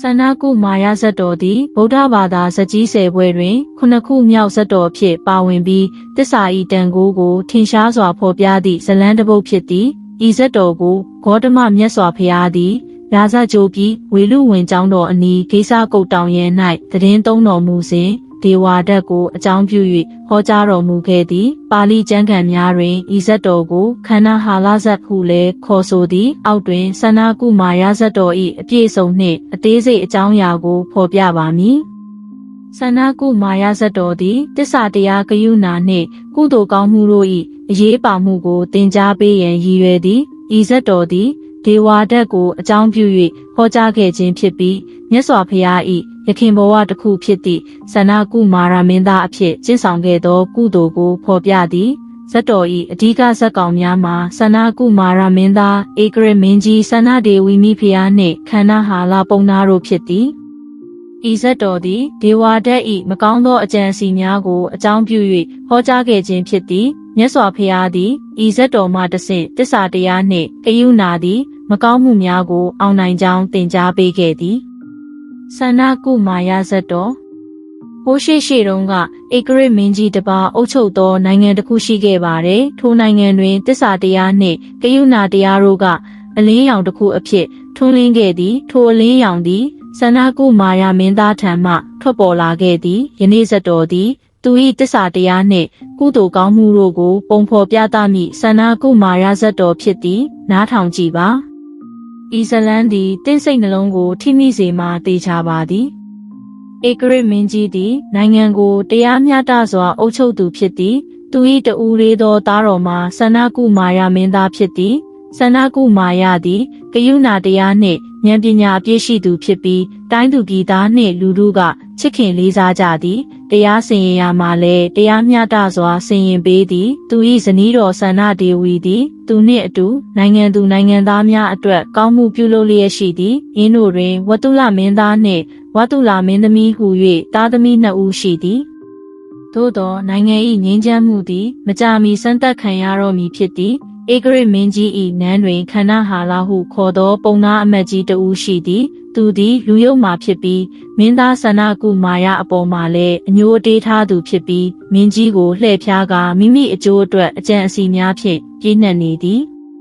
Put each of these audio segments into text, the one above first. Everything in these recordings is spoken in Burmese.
ဆန္ဒကုမာယဇတ်တော်သည်ဗုဒ္ဓဘာသာဇကြီးဆယ်ပွဲတွင်ခုနှစ်ခုမြောက်ဇတ်တော်အဖြစ်ပါဝင်ပြီးတစ္ဆာဤတန်ကိုးကိုထင်ရှားစွာဖော်ပြသည့်ဇလန်းတစ်ပုဒ်ဖြစ်သည်ဤဇတ်တော်ကိုဂေါတမမြတ်စွာဘုရားသည်ရာဇကြိုပြီးဝေလူဝင်ကျောင်းတော်အနီးဂိစာကုတ်တောင်ရဲ၌တည်င်းသုံးတော်မူစဉ် ဒေဝါဒတ်ကိုအကြောင်းပြု၍ဟောကြားတော်မူခဲ့သည် ပါဠိကျမ်းဂန်များတွင်ဤဇတ်တော်ကိုခန္ဓာဟာလဇတ်ဟုလည်းခေါ်ဆိုသည် အောက်တွင်ဆန္ဒကုမာရဇတ်တော်၏အပြည့်စုံနှင့်အသေးစိတ်အကြောင်းအရာကိုဖော်ပြပါမည်ဆန္ဒကုမာယဇတ်တော်သည်တစ္ဆာတရားဂယုဏနှင့်ကုသိုလ်ကောင်းမှုတို့၏အရေးပါမှုကိုသင်ကြားပေးရန်ရည်ရွယ်သည်ဤဇတ်တော်သည်ဒေဝါဒတ်ကိုအကြောင်းပြု၍ဟောကြားခဲ့ခြင်းဖြစ်ပြီးမြတ်စွာဘုရား၏ ယခင်ဘဝတစ်ခုဖြစ်သည့်ဇဏကုမာရမင်းသားအဖြစ်ကျင့်ဆောင်ခဲ့သော ကုသိုလ်ကိုဖော်ပြသည်ဇတ်တော်၏အဓိကဇက်ကောင်များမှာဆန္ဒကုမာရမင်းသားဧကရမင်းကြီးဆန္ဒဒေဝီမိဖုရားနှင့်ခန္ဓာဟာလပုံနာတို့ဖြစ်သည်ဤဇတ်တော်သည်ဒေဝဒတ်၏မကောင်းသောအကြံစီများကိုအကြောင်းပြု၍ဟောကြားခဲ့ခြင်းဖြစ်သည်မြတ်စွာဘုရားသည်ဤဇတ်တော်မှတဆင့်တစ္ဆာတရားနှင့်ကယုဏသည် မကောင်းမှုများကို အောင်နိုင်ကြောင်းသင်ကြားပေးခဲ့သည် ဆန္ဒကုမာယဇတ်တော်ဟိုးရှိရှိတုန်းကဧကရမင်းကြီးတစ်ပါးအုပ်ချုပ်သောနိုင်ငံတစ်ခုရှိခဲ့ပါတယ်ထိုနိုင်ငံတွင်တစ္ဆာတရားနှင့်ကယုဏတရားတို့ကအလင်းရောင်တစ်ခုအဖြစ်ထွန်းလင်းခဲ့သည်ထိုအလင်းရောင်သည်ဆန္ဒကုမာယမင်းသားထံမှထွက်ပေါ်လာခဲ့သည်ယနေ့ဇတ်တော်သည်သူ၏တစ္ဆာတရားနှင့်ကုသိုလ်ကောင်းမှုတို့ကို ပုံဖော်ပြသမည့်ဆန္ဒကုမာရဇတ်တော်ဖြစ်သည်နားထောင်ကြည့်ပါ ဤဇလန်းသည်တင့်စိတ်နှလုံးကိုထိမိစေမှတေချာပါသည်ဧကရမင်းကြီးသည် နိုင်ငံကိုတရားမျှတစွာအုပ်ချုပ်သူဖြစ်သည် သူ၏တဦးလေးသောသားတော်မှာဆန္ဒကုမာရမင်းသားဖြစ်သည်ဆန္ဒကုမာယသည်ကယုဏတရားနှင့်ဉာဏ်ပညာအပြည့်ရှိသူဖြစ်ပြီးတိုင်းသူပြည်သားနှင့်လူတို့ကချစ်ခင်လေးစားကြသည် တရားစင်ရင်ရမှာလည်းတရားမျှတစွာစင်ရင်ပေးသည် သူ၏ဇနီးတော်ဆန္ဒဒေဝီသည် သူနှင့်အတူနိုင်ငံသူနိုင်ငံသားများအတွက်ကောင်းမှုပြုလုပ်လျက်ရှိသည်အင်းတို့တွင်ဝတုလမင်းသားနှင့်ဝတုလမင်းသမီးဟု၍သားသမီးနှစ်ဦးရှိသည်သို့သောနိုင်ငံ၏ငြိမ်းချမ်းမှုသည်မကြာမီစံသက်ခံရတော့မည်ဖြစ်သည်ဧကရမင်းကြီး၏နန်းတွင်ခန္ဓာဟာလာဟုခေါ်သောပုံနာအမတ်ကြီးတဦးရှိသည် သူသည်လူယုံမှဖြစ်ပြီးမင်းသားဆန္ဒကုမာယအပေါ်မှာလည်းအညိုအတေးထားသူဖြစ်ပြီးမင်းကြီးကိုလှည့်ဖျားကာမိမိအကျိုးအတွက်အကြံအစီများဖြင့်ပြည့်နှက်နေသည်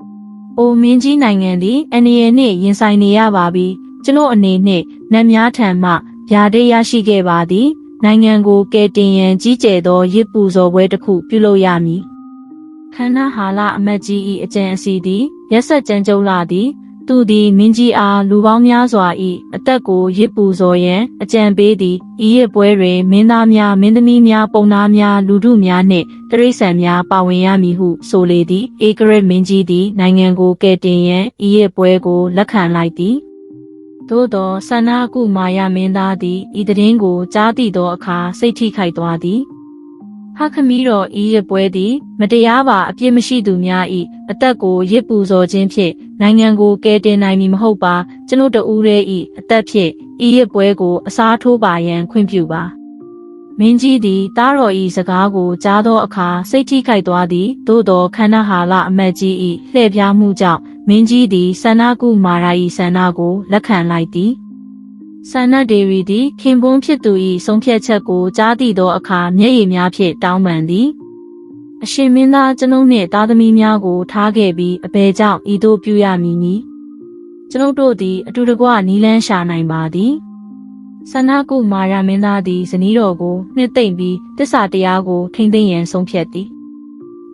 ။အိုမင်းကြီးနိုင်ငံသည်အန္တရာယ်နှင့်ရင်ဆိုင်နေရပါပြီ။ကျွန်ုပ်အနေနှင့်နတ်များထံမှဗျာဒိတ်ရရှိခဲ့ပါသည်။နိုင်ငံကိုကယ်တင်ရန်ကြီးကျယ်သောရစ်ပူဇော်ပွဲတစ်ခုပြုလုပ်ရမည်။ခန္ဓာဟာလအမတ်ကြီး၏အကြံအစီသည်ရက်ဆက်ကြမ်းကြုတ်လာသည် သူသည်မင်းကြီးအားလူပေါင်းများစွာ၏အသက်ကိုရစ်ပူဇော်ရန်အကြံပေးသည်ဤရပွဲတွင်မင်းသားများမင်းသမီးများပုံသားများလူထုများနှင့်တရိษံများပါဝင်ရမည်ဟုဆိုလေသည်ဧကရမင်းကြီးသည်နိုင်ငံကိုကယ်တင်ရန်ဤရပွဲကိုလက်ခံလိုက်သည်သို့သောဆန္ဒကုမာယမင်းသားသည်ဤတည်င်းကိုကြားသိသောအခါစိတ်ထိခိုက်သွားသည်ဟာခမီးတော်ဤရပွဲသည် မတရားပါအပြစ်မရှိသူများ၏အသက်ကိုရစ်ပူဇော်ခြင်းဖြင့် နိုင်ငံကိုကယ်တင်နိုင်မည်မဟုတ်ပါကျွန်ုပ်တို့ရဲ့ဤအသက်ဖြင့်ဤရပွဲကိုအစားထိုးပါရန်ခွင့်ပြုပါမင်းကြီးသည်တားတော်ဤစကားကိုကြားသောအခါစိတ်ထိခိုက်သွားသည်သို့သောခန္ဓာဟာလအမတ်ကြီး၏လှည့်ပြားမှုကြောင့်မင်းကြီးသည်ဆန္ဒကုမာရာ၏ဆန္ဒကိုလက်ခံလိုက်သည်ဆန္ဒဒေဝီသည်ခင်ပွန်းဖြစ်သူ၏ဆုံးဖြတ်ချက်ကိုကြားသိသောအခါမျက်ရည်များဖြင့်တောင်းပန်သည် အရှင်မင်းသားကျွန်ုပ်နှင့်သားသမီးများကိုထားခဲ့ပြီးအဘယ်ကြောင့်ဤသို့ပြုရမည်နည်းကျွန်ုပ်တို့သည်အတူတကွနီလန်းရှာနိုင်ပါသည်ဆန္ဒကုမာရမင်းသားသည်ဇနီးတော်ကိုနှစ်သိမ့်ပြီးတစ္ဆာတရားကိုထိမ့်သိမ့်ရန်ဆုံးဖြတ်သည်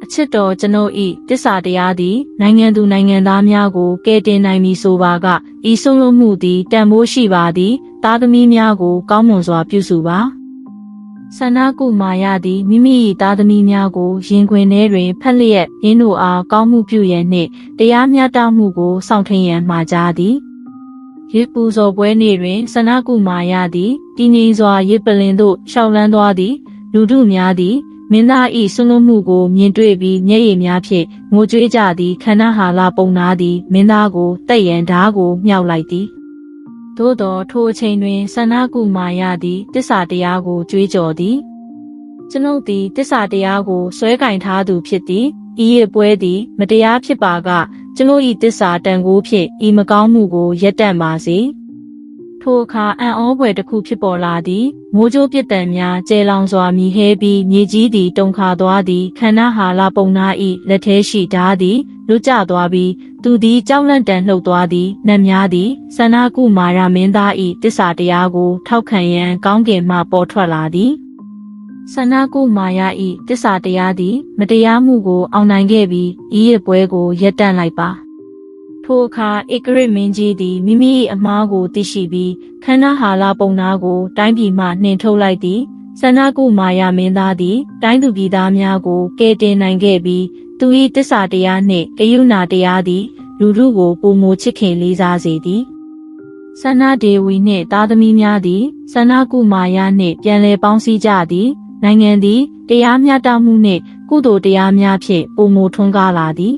အချစ်တော်ကျွန်ုပ်ဤတစ္ဆာတရားသည် နိုင်ငံသူနိုင်ငံသားများကိုကယ်တင်နိုင်မည်ဆိုပါကဤဆုံးလုံးမှုသည်တန်ဖိုးရှိပါသည် သားသမီးများကိုကောင်းမွန်စွာပြုစုပါ ဆန္ဒကုမာယသည်မိမိ၏သားသမီးများကိုရင်ခွင်ထဲတွင်ဖက်လျက်ရင်းတို့အားကောင်းမှုပြုရန်နှင့်တရားမျှတမှုကိုစောင့်ထိန်ရန်မှာကြားသည်ရစ်ပူဇော်ပွဲနေ့တွင်ဆန္ဒကုမာယသည်တည်ငြိမ်စွာရစ်ပလင်သို့ရှောက်လန်းသွားသည်လူထုများသည်မင်းသား၏ဆွလွတ်မှုကိုမြင်တွေ့ပြီးမျက်ရည်များဖြင့်ငိုကြွေးကြသည်ခန္ဓာဟာလပုံနာသည်မင်းသားကိုတက်ရန်ဓားကိုမြောက်လိုက်သည် သို့တော်ထိုအချိန်တွင်ဆန္ဒကုမာယသည်တစ္ဆာတရားကိုကြွေးကြော်သည်ကျွန်ုပ်သည်တစ္ဆာတရားကိုဆွဲကင်ထားသူဖြစ်သည်ဤရပွဲသည် မတရားဖြစ်ပါက ကျွန်ုပ်၏တစ္ဆာတန်ကိုဖြင့်ဤမကောင်းမှုကိုရက်တန့်ပါစေထိုထိုအခါအံ့ဩဖွယ်တစ်ခုဖြစ်ပေါ်လာသည်မိုးကြိုးပြစ်တံများကျဲလောင်စွာမြည်ဟဲပြီးမြေကြီးသည်တုန်ခါသွားသည်ခန္ဓာဟာလပုံနာ၏လက်ထဲရှိဓာသည် လွတ်ကျသွားပြီးသူသည်ကြောက်လန့်တန်လှုပ်သွားသည်နတ်များသည်ဆန္ဒကုမာရမင်းသား၏တစ္ဆာတရားကို ထောက်ခံရန်ကောင်းကင်မှပေါ်ထွက်လာသည်ဆန္ဒကုမာယ၏တစ္ဆာတရားသည် မတရားမှုကို အောင်နိုင်ခဲ့ပြီးဤရပွဲကိုရပ်တန့်လိုက်ပါ ထိုအခါဧကရစ်မင်းကြီးသည်မိမိ၏အမားကိုသိရှိပြီးခန္ဓာဟာလပုံနာကို တိုင်းပြည်မှနှင်ထုတ်လိုက်သည်ဆန္ဒကုမာယာမင်းသားသည် တိုင်းသူပြည်သားများကိုကယ်တင်နိုင်ခဲ့ပြီး သူ၏တစ္ဆာတရားနှင့်ကယုဏတရားသည် လူထုကိုပုံမိုချစ်ခင်လေးစားစေသည်ဆန္ဒဒေဝီနှင့်သားသမီးများသည်ဆန္ဒကုမာယာနှင့်ပြန်လည်ပေါင်းစည်းကြသည် နိုင်ငံသည်တရားမျှတမှုနှင့်ကုသိုလ်တရားများဖြင့်ပုံမိုထွန်းကားလာသည်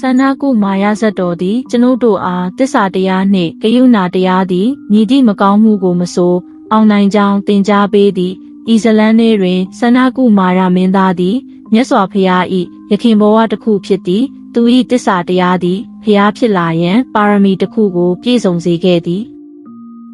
ဆန္ဒကုမာယဇတ်တော်သည်ကျွန်ုပ်တို့အားတစ္ဆာတရားနှင့်ဂယုဏတရားသည်ညီတိမကောင်းမှုကိုမဆိုအောင်နိုင်ကြောင်းသင်ကြားပေးသည်ဤဇလန်းထဲတွင်ဆန္ဒကုမာရမင်းသားသည်မြတ်စွာဘုရား၏ ယခင်ဘဝတစ်ခုဖြစ်သည်သူ၏တစ္ဆာတရားသည်ဘုရားဖြစ်လာရန်ပါရမီတစ်ခုကို ပြည့်စုံစေခဲ့သည်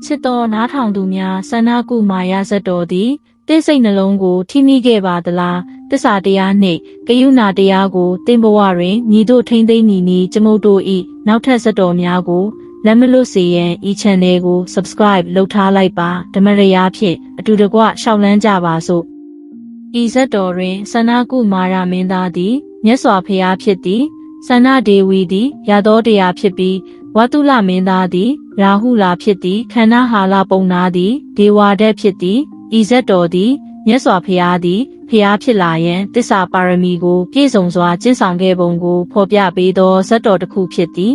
ချစ်တော်နားထောင်သူများဆန္ဒကုမာယဇတ်တော်သည်တိတ်စိတ်နှလုံးကိုထိမိခဲ့ပါသလားတစ္ဆာတရားနှင့်ဂယုဏတရားကိုတင်ဘဝတွင်ညီတို့ထိမ့်သိမ့်မည်နီကျမုတ်တို့၏နောက်ထပ်ဇတ်တော်များကိုလက်မလွတ်စေရန်ဤ channel ကို subscribe လုပ်ထားလိုက်ပါဓမ္မရရာဖြင့်အတူတကွရှောက်လန်းကြပါစို့ ဤဇတ်တော်တွင်ဆန္ဒကုမာရမင်းသားသည်မြတ်စွာဘုရားဖြစ်သည်ဆန္ဒဒေဝီသည်ရသောတရားဖြစ်ပြီးဝတုလမင်းသားသည်ရာဟုလာဖြစ်သည်ခန္ဓာဟာလပုံနာသည်ဒေဝဒက်ဖြစ်သည်ဤဇတ်တော်သည်မြတ်စွာဘုရားသည်ဖျားဖြစ်လာရန်တစ္ဆာပါရမီကိုပြည့်စုံစွာကျင့်ဆောင်ခဲ့ပုံကိုဖော်ပြပေးသောဇတ်တော်တစ်ခုဖြစ်သည်